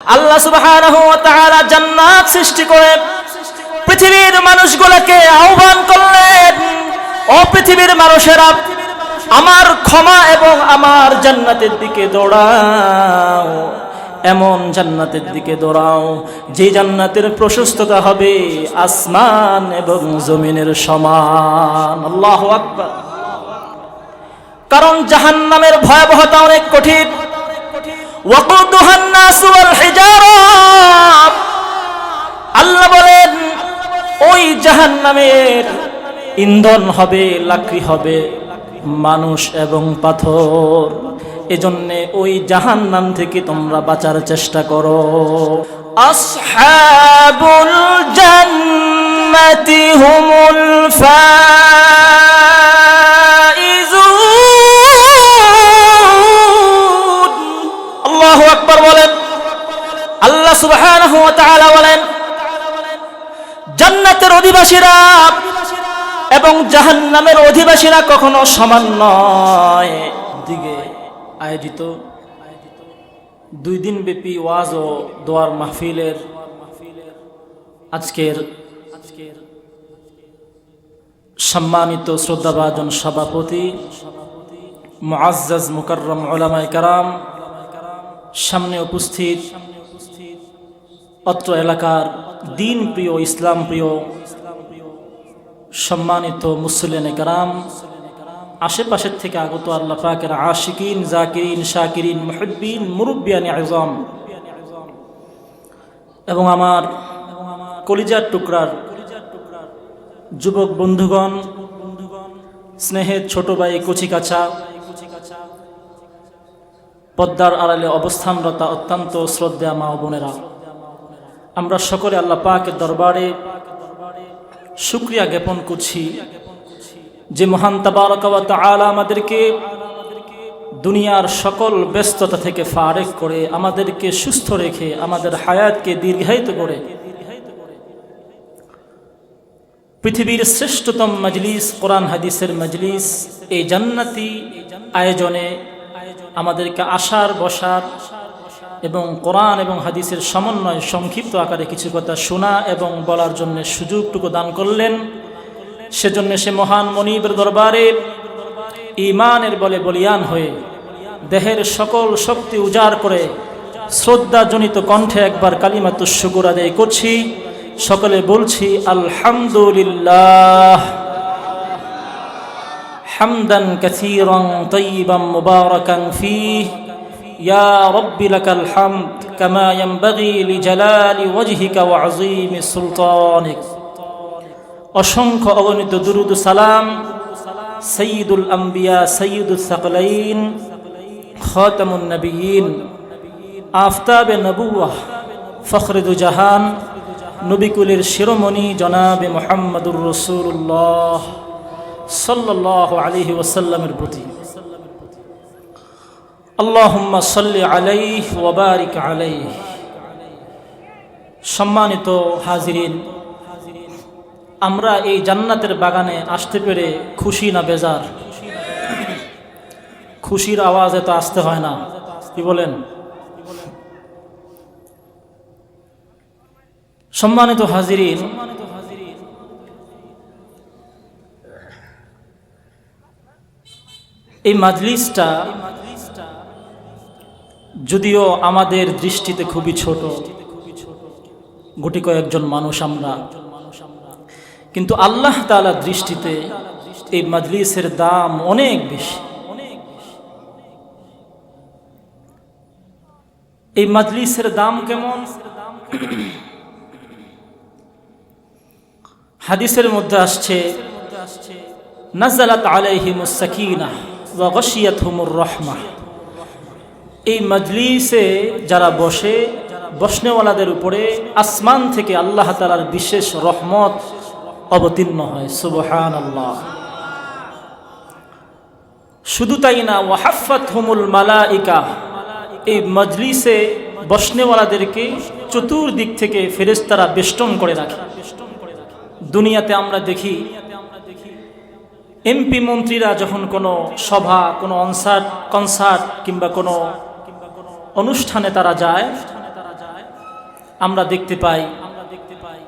আল্লাহ সুবাহ জান্নাত সৃষ্টি করে পৃথিবীর মানুষগুলোকে আহ্বান করলেন, ও পৃথিবীর মানুষেরা, আমার ক্ষমা এবং আমার জান্নাতের দিকে দৌড়াও, এমন জান্নাতের দিকে দৌড়াও, যে জান্নাতের প্রশস্ততা হবে আসমান এবং জমিনের সমান। আল্লাহ কারণ জাহান্নামের ভয়াবহতা অনেক কঠিন। আল্লাহ বলেন, ওই জাহান্নামের ইন্ধন হবে, লাকড়ি হবে, মানুষ এবং পাথর। এজন্য ওই জাহান্নাম থেকে তোমরা বাঁচার চেষ্টা করো। আসহাবুল জান্নাতি হুমুল ফাইজুন অধিবাসীরা এবং জাহান্নামের অধিবাসীরা কখনো সমান নয়। দিকে আয়োজিত দুই দিন ব্যাপী ওয়াজ ও দোয়ার মাহফিলের আজকের আজকের সম্মানিত শ্রদ্ধাভাজন সভাপতি মুআজ্জাজ মুকাররম ওলামায়ে কারাম, সামনে উপস্থিত অত্র এলাকার দিন প্রিয় ইসলাম প্রিয় সম্মানিত মুসলিন কারাম, আশেপাশের থেকে আগত আল্লাহ পাকের আশিকিন, জাকিরিন, শাকিরিন, মুহিব্বিন, মুরব্বিয়ান আজম এবং আমার কলিজার টুকরার যুবক বন্ধুগণ, স্নেহের ছোট ভাই কচিকাছা পদ্মার আড়ালে অবস্থানরতা অত্যন্ত শ্রদ্ধা মা বোনেরা, আমরা সকলে আল্লাহ পাকের দরবারে শুক্রিয়া জ্ঞাপন করছি যে মহান তাবারকাত আলা আমাদেরকে দুনিয়ার সকল ব্যস্ততা থেকে ফারেক করে, আমাদেরকে সুস্থ রেখে, আমাদের হায়াতকে দীর্ঘায়িত করে পৃথিবীর শ্রেষ্ঠতম মজলিস, কোরআন হাদিসের মজলিস, এই জান্নাতি আয়োজনে আমাদেরকে আসার বসার এবং কোরআন এবং হাদিসের সমন্বয় সংক্ষিপ্ত আকারে কিছু কথা শোনা এবং বলার জন্য সুযোগটুকু দান করলেন। সেজন্য সে মহান মনিবের দরবারে ইমানের বলে বলিয়ান হয়ে দেহের সকল শক্তি উজাড় করে শ্রদ্ধাজনিত কণ্ঠে একবার কালিমা তুসুগুর আদায় করছি। সকলে বলছি, আলহামদুলিল্লাহ। হামদান কাসীরান তৈবাম মুবারকাং ফি يا رب لك الحمد كما ينبغي لجلال وجهك وعظيم سلطانك অসংখ্য অগণিত দুরুদ সালাম সঈদুল আম্বিয়া সঈদুল সকলাইন খতমুন নবীন আফতাবে নবুয়াহ ফখরুদ জাহান নবিকুলের শিরোমণি জনাবে মোহাম্মদুর রসুল্লাহ সাল্লাহ আলহি ওসাল্লামের প্রতি সম্মানিত হাজিরিন, আমরা এই জান্নাতের বাগানে আসতে পেরে খুশি না বেজার? খুশির আওয়াজ এত আসতে হয় না, কি বলেন? সম্মানিত হাজিরিন, এই মাজলিসটা যদিও আমাদের দৃষ্টিতে খুবই ছোট, গুটি কয়েকজন মানুষ আমরা। কিন্তু আল্লাহ তালা দৃষ্টিতে এই মাজলিসের দাম অনেক বেশি। এই মাজলিসের দাম কেমন? হাদিসের মধ্যে আসছে, নাজালাত আলাইহিমুস সাকিনা ওয়া গশিয়াতহুমুর রাহমা। এই মজলিসে যারা বসে, বসনেওয়ালাদের উপরে আসমান থেকে আল্লাহ তালার বিশেষ রহমত অবতীর্ণ হয়। সুবহান আল্লাহ শুধু তাই না ওয়াহাফাত হুমুল মালাইকা, এই মজলিসে বসনেওয়ালাদেরকে চতুর্দিক থেকে ফেরেস্তারা বেষ্টন করে রাখে। দুনিয়াতে আমরা দেখি, এমপি মন্ত্রীরা যখন কোনো সভা, কোনো অনসার্ট কনসার্ট কিংবা কোনো অনুষ্ঠানে তারা যায়। আমরা দেখতে পাই,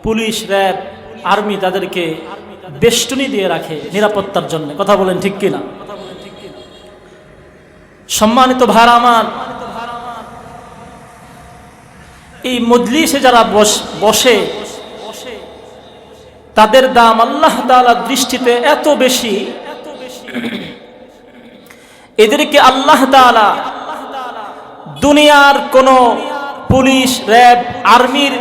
পুলিশ, র্যাব, আর্মি তাদেরকে বেষ্টনী দিয়ে রাখে নিরাপত্তার জন্য। কথা বলেন ঠিক কিনা? সম্মানিত ভাড়া আমার, এই মজলিসে যারা বস- তাদের দাম আল্লাহ তাআলার দৃষ্টিতে এত বেশি। এদেরকে আল্লাহ তাআলা দুনিয়ার কোন পুলিশ, র্যাব, আর্মির,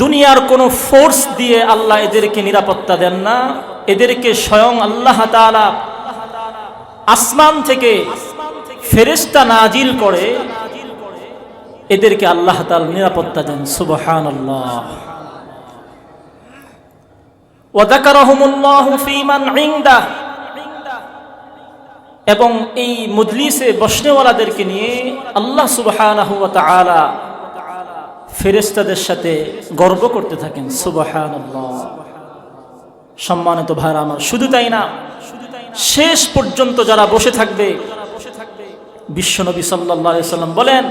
দুনিয়ার কোন ফোর্স দিয়ে আল্লাহ এদেরকে নিরাপত্তা দেন না। এদেরকে স্বয়ং আল্লাহ আসমান থেকে ফেরেশতা নাজিল করে। এদেরকে আল্লাহ নিরাপত্তা দেন। ওয়াদাকারহুমুল্লাহু ফীমান ইনদাহ। এবং এই মজলিসে বসনেওয়ালাদেরকে নিয়ে আল্লাহ তাআলা ফেরেশতাদের সাথে গর্ব করতে থাকেন। সুবাহান সম্মানিত ভাইরা আমার, শুধু তাই না, শেষ পর্যন্ত যারা বসে থাকবে, বিশ্বনবী আলাইহি সাল্লাম বলেন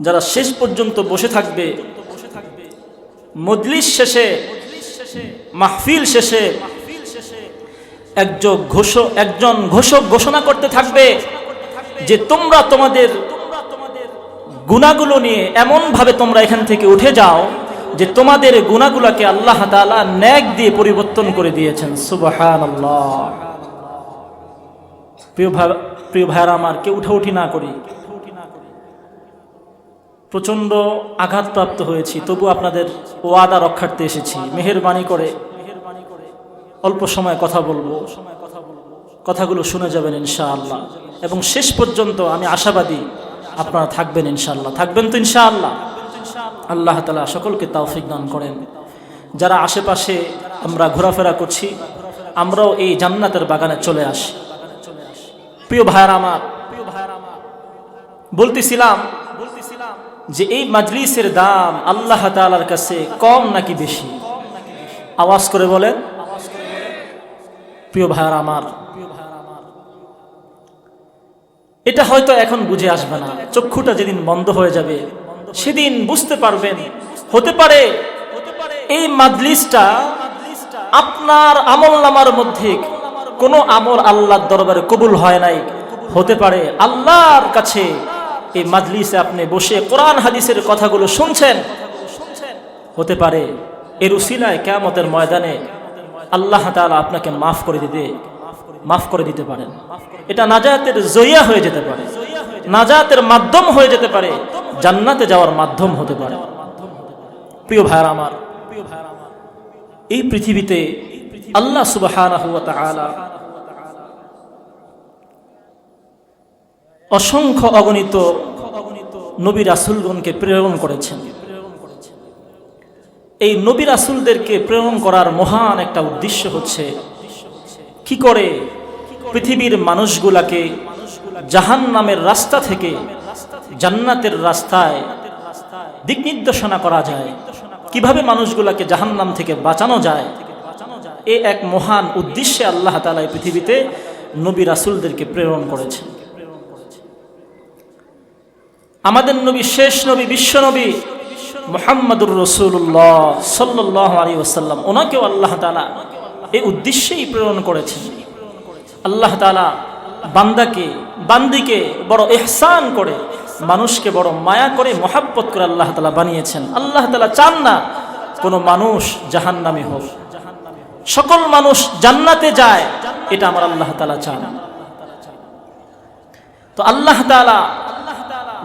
যারা শেষ পর্যন্ত বসে থাকবে মজলিস শেষে, মাহফিল শেষে একজন ঘোষক একজন ঘোষক ঘোষণা করতে থাকবে যে তোমরা তোমাদের গুণাগুলো নিয়ে এমন ভাবে তোমরা এখান থেকে উঠে যাও যে তোমাদের গুণাগুলোকে আল্লাহ তাআলা ন্যাক দিয়ে পরিবর্তন করে দিয়েছেন। সুবহানাল্লাহ। প্রিয় ভাই, প্রিয় ভাইরা আমার কেউ উঠা উঠি না করি। প্রচণ্ড আঘাতপ্রাপ্ত হয়েছি, তবু আপনাদের ওয়াদা রক্ষার্থে এসেছি। মেহেরবানি করে অল্প সময় কথা বলব। কথাগুলো শুনে যাবেন ইনশাআল্লাহ। এবং শেষ পর্যন্ত আমি আশাবাদী আপনারা থাকবেন ইনশাআল্লাহ। থাকবেন তো ইনশাআল্লাহ। আল্লাহ তালা সকলকে তাওফিক দান করেন। যারা আশেপাশে আমরা ঘোরাফেরা করছি, আমরাও এই জান্নাতের বাগানে চলে আসি। প্রিয় ভাইয়ার আমার, বলতেছিলাম যে এই মাজলিসের দাম আল্লাহ তালার কাছে কম নাকি বেশি? আওয়াজ করে বলেন। প্রিয় ভাইয়ার আমার, এটা হয়তো এখন বুঝে আসবে না। চক্ষুটা যেদিন বন্ধ হয়ে যাবে, সেদিন বুঝতে পারবেন। হতে পারে এই মাজলিসটা আপনার আমল নামার মধ্যে কোনো আমল আল্লাহর দরবারে কবুল হয় নাই। হতে পারে আল্লাহর কাছে এই মাজলিসে আপনি বসে কোরআন, হাদিসের কথাগুলো শুনছেন। হতে পারে এর উসিলায় কেয়ামতের ময়দানে আল্লাহ তাআলা আপনাকে মাফ করে দিতে, মাফ করে দিতে পারেন। এটা নাজাতের জইয়া হয়ে যেতে পারে। নাজাতের মাধ্যম হয়ে যেতে পারে। জান্নাতে যাওয়ার মাধ্যম হতে পারে। প্রিয় ভাইয়ার আমার, এই পৃথিবীতে আল্লাহ সুবহানাহু ওয়া তাআলা অসংখ্য অগণিত নবী রাসূলগণকে প্রেরণ করেছেন। এই নবী রাসূলদেরকে প্রেরণ করার মহান একটা উদ্দেশ্য হচ্ছে, কি করে পৃথিবীর মানুষগুলাকে জাহান নামের রাস্তা থেকে জান্নাতের রাস্তায় দিক নির্দেশনা করা যায়, কীভাবে মানুষগুলাকে জাহান নাম থেকে বাঁচানো যায়, এ এক মহান উদ্দেশ্যে আল্লাহ তালা পৃথিবীতে নবী রাসুলদেরকে প্রেরণ করেছেন। আমাদের নবী, শেষ নবী, বিশ্ব নবী মোহাম্মদুর রসুল্লাহ সাল্লাহ আলী ওসাল্লাম ওনাকেও আল্লাহ তালা এই উদ্দেশ্যেই প্রেরণ করেছেন। আল্লাহ তালা বান্দাকে, বান্দিকে বড় এহসান করে, মানুষকে বড় মায়া করে, মহাব্বত করে আল্লাহ তালা বানিয়েছেন। আল্লাহ তালা চান না কোনো মানুষ জাহান নামে হোক। সকল মানুষ জান্নাতে যায়, এটা আমার আল্লাহ তালা চান। তো আল্লাহ তালা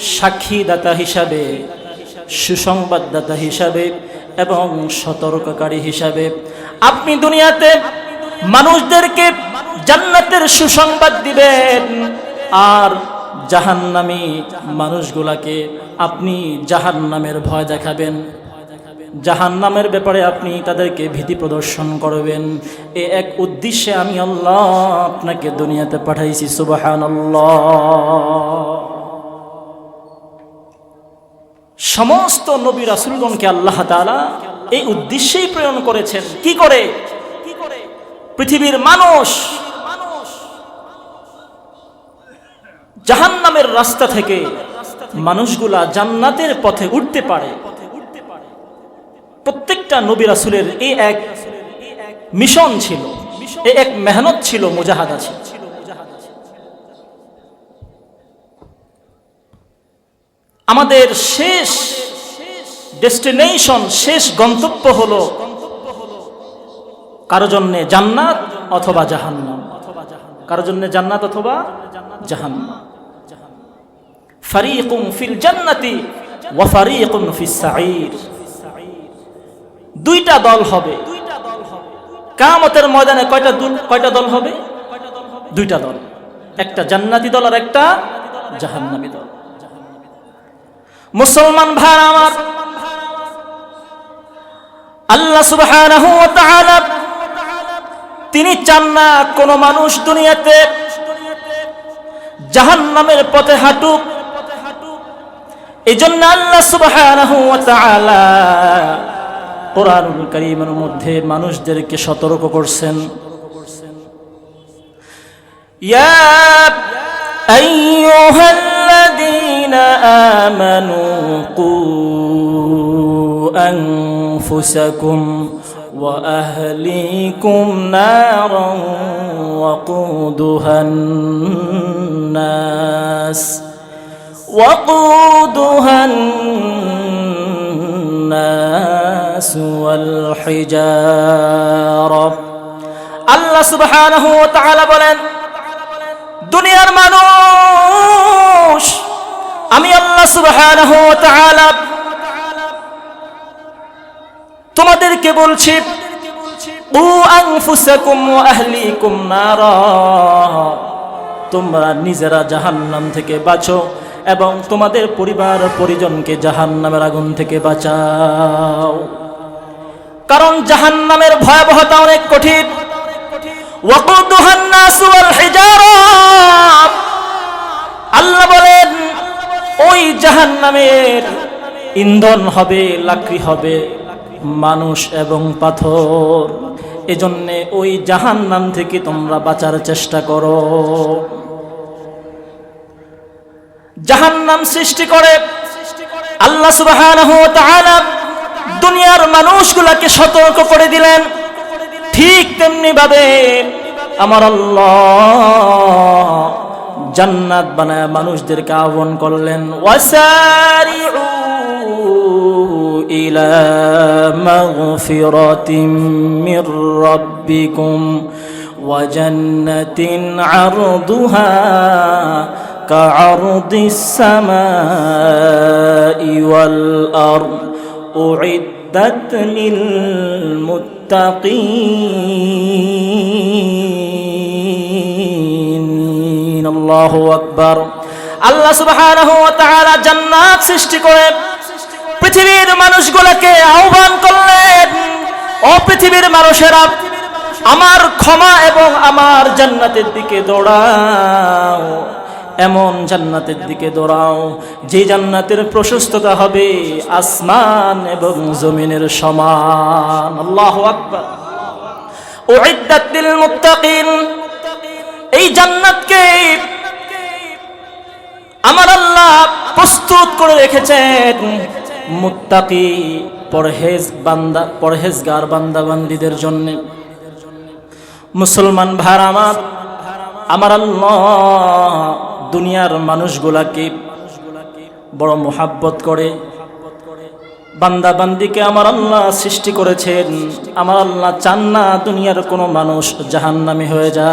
সাক্ষীদাতা হিসাবে, সুসংবাদদাতা হিসাবে এবং সতর্ককারী হিসাবে। আপনি দুনিয়াতে মানুষদেরকে জান্নাতের সুসংবাদ দিবেন আর জাহান্নামী মানুষগুলাকে আপনি জাহান্নামের ভয় দেখাবেন। জাহান্নামের ব্যাপারে আপনি তাদেরকে ভীতি প্রদর্শন করবেন। এ এক উদ্দেশ্যে আমি আল্লাহ আপনাকে দুনিয়াতে পাঠাইছি সুবাহান সমস্ত নবী রাসুলগণকে আল্লাহ তাআলা এই উদ্দেশ্যেই প্রেরণ করেছেন। কি করে? পৃথিবীর মানুষ জাহান্নামের রাস্তা থেকে মানুষগুলা জান্নাতের পথে উঠতে পারে। প্রত্যেকটা নবী রাসুলের এই এক মিশন ছিল, এই এক মেহনত ছিল, মুজাহাদা ছিল। আমাদের শেষ ডেস্টিনেশন, শেষ গন্তব্য হলো কারও জন্য জান্নাত অথবা জাহান্নাম। কারও জন্য জান্নাত অথবা জাহান্নাম। ফারিকুম ফিল জান্নাতি ওয়া ফারিকুম ফিস সাঈর। দুইটা দল হবে। কামতের ময়দানে কয়টা কয়টা দল হবে? দুইটা দল। একটা জান্নাতি দল আর একটা জাহান্নামী দল। মুসলমান ভাই আমার। আল্লাহ তাআলা, তিনি চান না কোনো মানুষ দুনিয়াতে জাহান্নামের পথে হাঁটুক। এই জন্য আল্লাহ তাআলা কোরআনুল কারীমের মধ্যে মানুষদেরকে সতর্ক করছেন। ইয়া أيها الذين آمنوا قوا أنفسكم وأهليكم نارا وقودها الناس وقودها الناس والحجارة. الله سبحانه وتعالى بلند দুনিয়ার মানুষ। আমি আল্লাহ সুবহানাহু ওয়া তাআলা তোমাদেরকে বলছি, উ আনফুসাকুম ওয়া আহলিকুম নারা। তোমরা নিজেরা জাহান্নাম থেকে বাঁচো এবং তোমাদের পরিবার পরিজনকে জাহান্নামের আগুন থেকে বাঁচাও। কারণ জাহান্নামের ভয়াবহতা অনেক কঠিন। আল্লাহ বলেন, ওই জাহান্নামের ইন্ধন হবে, লাকড়ি হবে, মানুষ এবং পাথর। এজন্যে ওই জাহান্নাম থেকে তোমরা বাঁচার চেষ্টা করো। জাহান্নাম সৃষ্টি করে আল্লাহ তাআলা। দুনিয়ার মানুষগুলোকে সতর্ক করে দিলেন। ঠিক তেমনি ভাবে আমার আল্লাহ জান্নাত বানায় মানুষদেরকে আহ্বান করলেন ওয়াসারিউ ইলা মাগফিরাতিম মির রাব্বিকুম وجنة عرضها كعرض السماء والأرض أعدت للمتقين মুত্তাকিন আল্লাহু আকবার আল্লাহ সুবহানাহু ওয়া তাআলা জান্নাত সৃষ্টি করে পৃথিবীর মানুষগুলোকে আহ্বান করলেন, ও পৃথিবীর মানুষেরা, আমার ক্ষমা এবং আমার জান্নাতের দিকে দৌড়াও। এমন জান্নাতের দিকে দৌড়াও যে জান্নাতের প্রশস্ততা হবে আসমান এবং জমিনের সমান। আল্লাহ আকবার। এই জান্নাতকে আমার আল্লাহ প্রস্তুত করে রেখেছেন। মুত্তাকি, পরহেজ বান্দা, পরহেজগার বান্দা বান্দিদের জন্য। মুসলমান ভার আমার আমার আল্লাহ দুনিয়ার মানুষগুলাকে বড় মোহাব্বত করে। বান্দা বান্দিকে আমার আল্লাহ সৃষ্টি করেছেন। আমার আল্লাহ চান না দুনিয়ার কোনো মানুষ জাহান্নামি হয়ে যা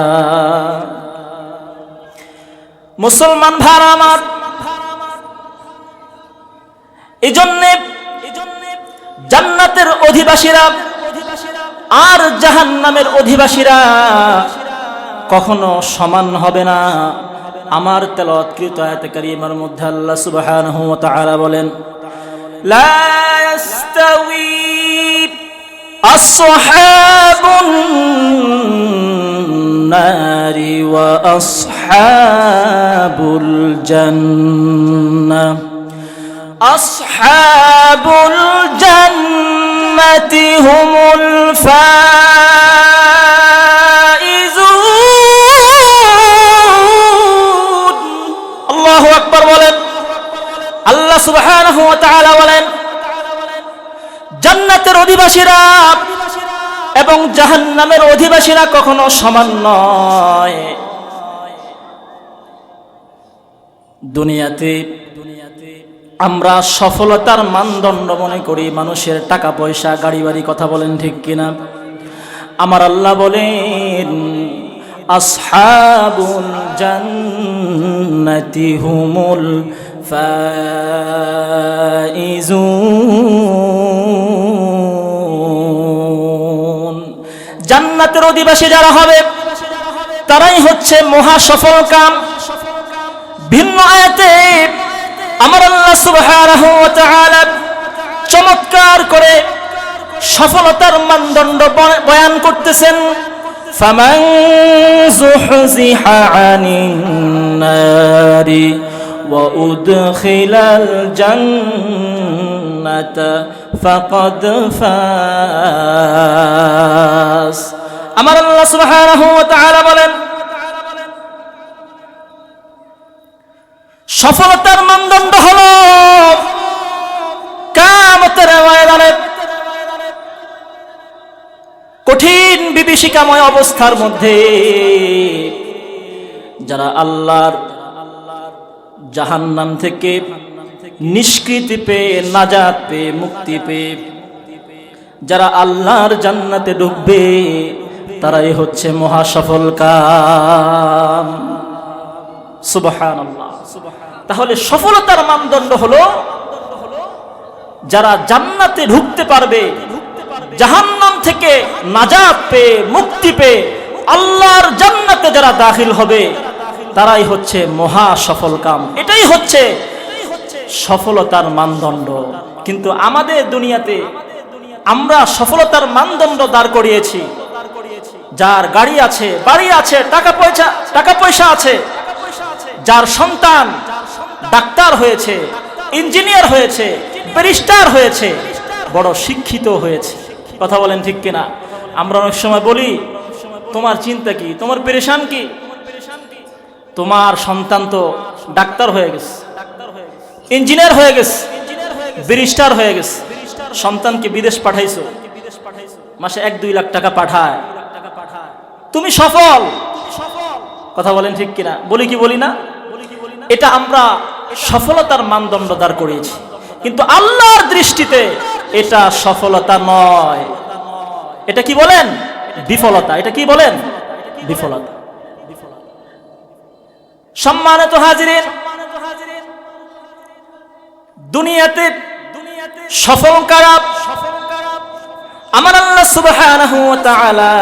মুসলমান ভার আমার এই জন্যে জান্নাতের অধিবাসীরা আর জাহান্নামের অধিবাসীরা কখনো সমান হবে না। আমার তেলাওয়াতকৃত আয়াতে কারিমার মধ্যে আল্লাহ সুবহানাহু ওয়া তাআলা বলেন, লা ইয়াস্তাউই আসহাবুন নারি ওয়া আসহাবুল জান্নাহ আসহাবুল জান্নাতি হুমুল বলেন, জান্নাতের অধিবাসীরা এবং জাহান্নামের অধিবাসীরা কখনো সমান নয়। দুনিয়াতে আমরা সফলতার মানদণ্ড মনে করি, মানুষের টাকা পয়সা গাড়ি বাড়ি কথা বলেন ঠিক কিনা? আমার আল্লাহ বলেন, আসহাবুল জান্নাতি হুমুল জান্নাতের অধিবাসী যারা হবে, তারাই হচ্ছে মহা সফল কাম ভিন্ন আয়াতে আমার আল্লাহ তাআলা চমৎকার করে সফলতার মানদণ্ড বয়- বয়ান করতেছেন, ফামান যুহজিহা নারি। উদখিলাল জান্নাতা ফাকাদ ফাস আমার আল্লাহ সুবহানাহু ওয়া তাআলা বলেন, সফলতার মানদণ্ড হলো কামতের কঠিন বিভীষিকাময় অবস্থার মধ্যে যারা আল্লাহর জাহান্নাম থেকে নিষ্কৃতি পেয়ে, নাজাত পেয়ে, মুক্তি পেয়ে যারা আল্লাহর জান্নাতে ঢুকবে, তারাই হচ্ছে মহা সফল কাম। সুবহান তাহলে সফলতার মানদণ্ড হলো, যারা জান্নাতে ঢুকতে পারবে, জাহান্নাম থেকে নাজাত পেয়ে, মুক্তি পেয়ে, আল্লাহর জান্নাতে যারা দাখিল হবে তারাই হচ্ছে মহা সফল কাম। এটাই হচ্ছে সফলতার মানদণ্ড। কিন্তু আমাদের দুনিয়াতে আমরা সফলতার মানদণ্ড দাঁড় করিয়েছি। যার গাড়ি আছে, বাড়ি আছে, টাকা পয়সা টাকা পয়সা আছে, যার সন্তান ডাক্তার হয়েছে, ইঞ্জিনিয়ার হয়েছে, ব্যারিস্টার হয়েছে, বড় শিক্ষিত হয়েছে। কথা বলেন ঠিক কিনা? আমরা অনেক সময় বলি, তোমার চিন্তা কি? তোমার পেরেশান কি? তোমার সন্তান তো ডাক্তার হয়ে গেছে ইঞ্জিনিয়ার হয়ে গেছে ব্যারিস্টার হয়ে গেছে। সন্তানকে বিদেশ পাঠাইছো, মাসে এক দুই লাখ টাকা পাঠায়। তুমি সফল। কথা বলেন ঠিক কিনা? বলি কি বলি না? এটা আমরা সফলতার মানদণ্ড দাঁড় করিয়েছি। কিন্তু আল্লাহর দৃষ্টিতে এটা সফলতা নয়। এটা কি বলেন? বিফলতা। এটা কি বলেন? বিফলতা। সম্মানিত হাজিরের দুনিয়াতে সফল কারাব, আমার আল্লাহ সুবহানাহু ওয়া তাআলা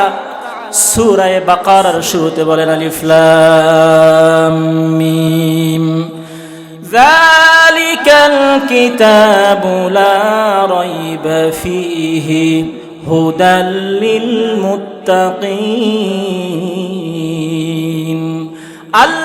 শুরুতে বলেন আলি লাম মিম। যালিকাল কিতাবু লা রাইবা ফীহি আল্লাহ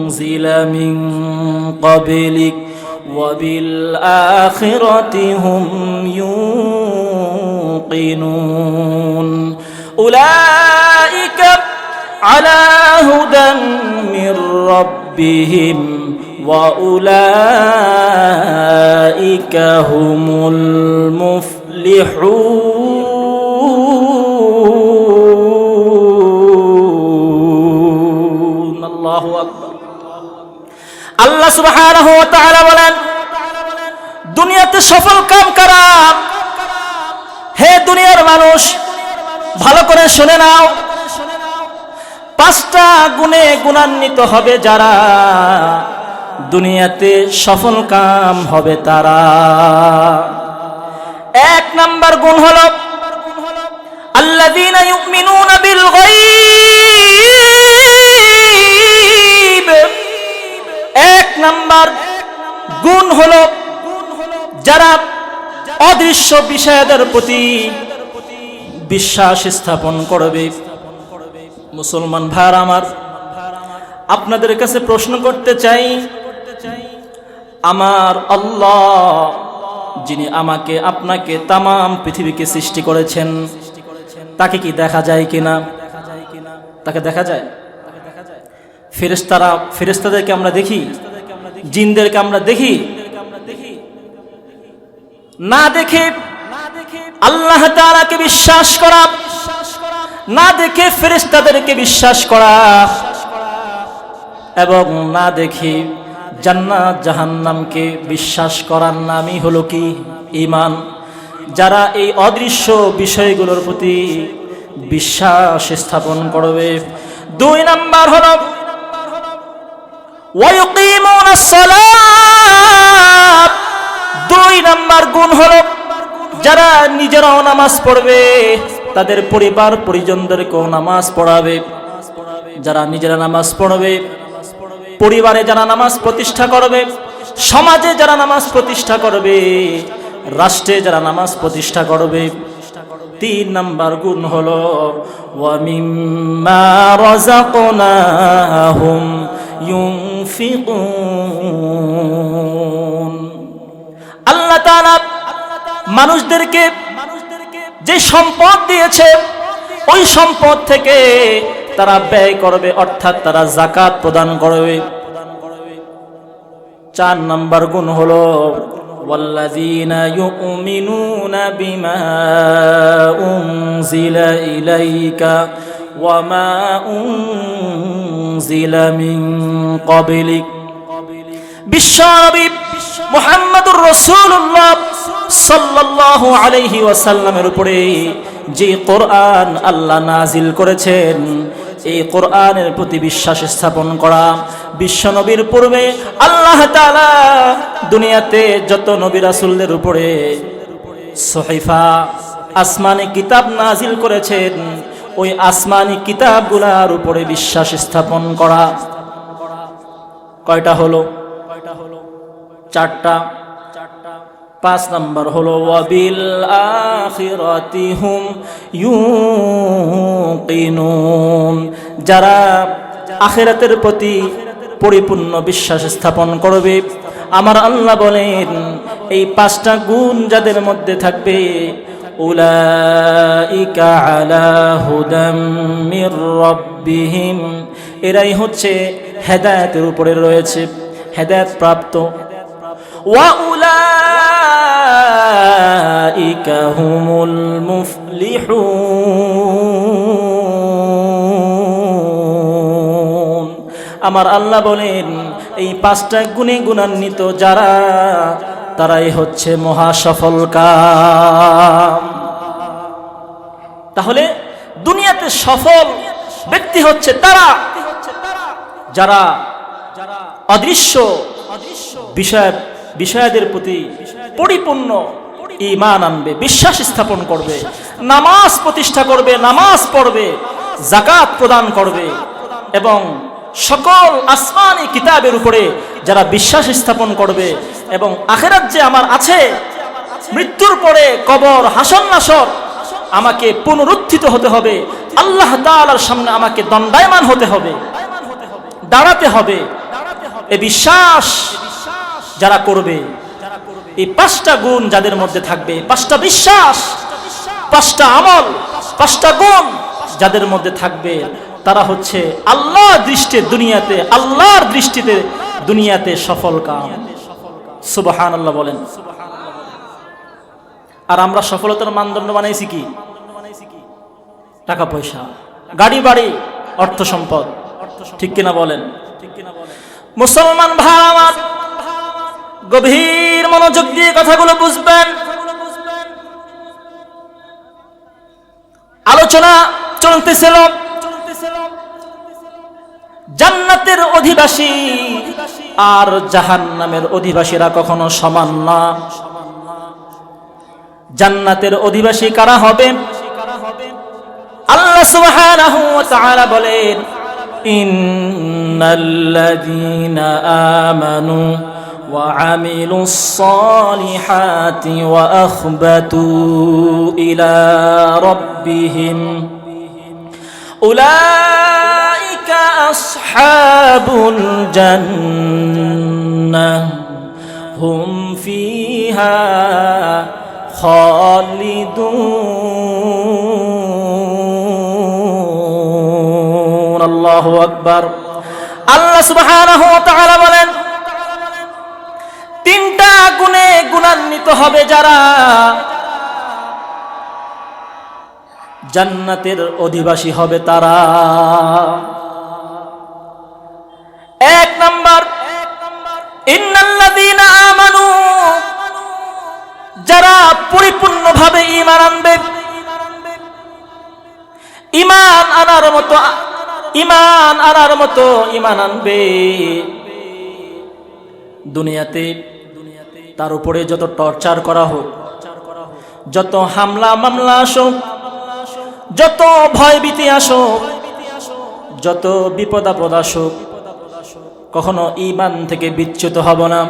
أنزل من قبلك وبالآخرة هم يوقنون. أولئك على هدى من ربهم وأولئك هم المفلحون. আল্লাহ সুবাহ বলেন, দুনিয়াতে সফল কাম হে দুনিয়ার মানুষ, ভালো করে শুনে নাও। পাঁচটা গুণে গুণান্বিত হবে যারা, দুনিয়াতে সফল কাম হবে তারা। এক নাম্বার গুণ হল আল্লাদিন বিল গায়ব। এক নাম্বার গুণ হল যারা অদৃশ্য বিষয়দের প্রতি বিশ্বাস স্থাপন করবে। মুসলমান ভাইয়ার আমার, আপনাদের কাছে প্রশ্ন করতে চাই, আমার আল্লাহ যিনি আমাকে, আপনাকে তামাম পৃথিবীকে সৃষ্টি করেছেন, তাকে কি দেখা যায় কিনা? তাকে দেখা যায়? ফেরেস্তারা ফেরেস্তাদেরকে আমরা দেখি, জিনদেরকে আমরা দেখি। না দেখে আল্লাহ তারাকে বিশ্বাস করা, না দেখে ফেরেস্তাদেরকে বিশ্বাস করা, এবং না দেখে জান্নাত, জাহান্নামকে বিশ্বাস করার নামই হলো কি? ইমান যারা এই অদৃশ্য বিষয়গুলোর প্রতি বিশ্বাস স্থাপন করবে। দুই নাম্বার হলো দুই নাম্বার গুণ হলো যারা নিজেরাও নামাজ পড়বে, তাদের পরিবার পরিজনদেরকেও নামাজ পড়াবে। যারা নিজেরা নামাজ পড়বে, পরিবারে যারা নামাজ প্রতিষ্ঠা করবে, সমাজে যারা নামাজ প্রতিষ্ঠা করবে, রাষ্ট্রে যারা নামাজ প্রতিষ্ঠা করবে। তিন নাম্বার গুণ হল ওয়ামিম্মা রাযাকনাহুম ইউনফিকুন আল্লাহ তাআলা মানুষদেরকে যে সম্পদ দিয়েছে ওই সম্পদ থেকে তারা ব্যয় করবে অর্থাৎ তারা জাকাত প্রদান করবে চার নাম্বার গুণ হলো والذين يؤمنون بما أنزل إليك وما أنزل উনজিলা মিন ক্বাবলিক। বিশ্বনবী মুহাম্মদুর রাসূলুল্লাহ সাল্লাল্লাহু আলাইহি ওয়াসাল্লামের উপরে যে কোরআন আল্লাহ নাজিল করেছেন, এই কোরআনের প্রতি বিশ্বাস স্থাপন করা বিশ্বনবীর পূর্বে আল্লাহ দুনিয়াতে যত নবী রাসূলদের উপরে সহিফা আসমানে কিতাব নাজিল করেছেন ওই আসমানি কিতাবগুলার উপরে বিশ্বাস স্থাপন করা। কয়টা হলো? কয়টা হলো চারটা। পাঁচ নম্বর হলো, ওয়াবিল আখিরাতি হুম ইউকিনুন যারা আখিরাতের প্রতি পরিপূর্ণ বিশ্বাস স্থাপন করবে। আমার আল্লাহ বলেন, এই পাঁচটা গুণ যাদের মধ্যে থাকবে উলাইকা আলা হুদাম মির রাব্বিহিম এরাই হচ্ছে হেদায়েতের উপরে রয়েছে হেদায়েত প্রাপ্ত وأولئك هم المفلحون আমার আল্লাহ বলেন এই পাঁচটা গুণে গুণান্বিত যারা তারাই হচ্ছে মহাসফল কাম তাহলে দুনিয়াতে সফল ব্যক্তি হচ্ছে তারা, যারা অদৃশ্য বিষয় বিষয়াদের প্রতি পরিপূর্ণ ইমান আনবে, বিশ্বাস স্থাপন করবে, নামাজ প্রতিষ্ঠা করবে, নামাজ পড়বে জাকাত প্রদান করবে এবং সকল আসমানি কিতাবের উপরে যারা বিশ্বাস স্থাপন করবে এবং আখেরাত যে আমার আছে, মৃত্যুর পরে কবর হাসন নাসর আমাকে পুনরুত্থিত হতে হবে। আল্লাহ তাআলার সামনে আমাকে দণ্ডায়মান হতে হবে। দাঁড়াতে হবে। এ বিশ্বাস যারা করবে, এই পাঁচটা গুণ যাদের মধ্যে থাকবে, পাঁচটা বিশ্বাস, পাঁচটা আমল, পাঁচটা গুণ যাদের মধ্যে থাকবে, তারা হচ্ছে আল্লাহ দৃষ্টিতে দুনিয়াতে, আল্লাহর দৃষ্টিতে দুনিয়াতে সফল কাম। সুবহান আল্লাহ বলেন। আর আমরা সফলতার মানদণ্ড বানাইছি কি? টাকা, পয়সা, গাড়ি, বাড়ি, অর্থ সম্পদ। ঠিক কিনা বলেন? মুসলমান ভাই আমার, গভীর মনোযোগ দিয়ে কথাগুলো বুঝবেন। আলোচনা চলতেছিল জান্নাতের অধিবাসী আর জাহান্নামের অধিবাসীরা কখনো সমান না। জান্নাতের অধিবাসী কারা হবে আল্লাহ সুবহানাহু ওয়া তাআলা বলেন, ইন্নাল্লাযীনা আমানু ওয়া আমিলুস সালিহাতি ওয়া আখবাতু ইলা রাব্বিহিম। উলাইকা আসহাবুল জান্নাহ। হুম ফিহা খালিদুন। আল্লাহু আকবার। আল্লাহ সুবহানাহু ওয়া তাআলা বলেন, তিনটা গুণে গুণান্বিত হবে যারা জান্নাতের অধিবাসী হবে তারা। এক নাম্বার এক নাম্বার যারা পরিপূর্ণভাবে ইমান আনবে, ঈমান আনার মতো, ঈমান আনার মতো ঈমান আনবে। দুনিয়াতে তার উপরে যত টর্চার করা হোক, যত হামলা মামলা আসুক, যত ভয় ভীতি আসুক, যত বিপদ আপদ কখনো ইমান থেকে বিচ্যুত হব না।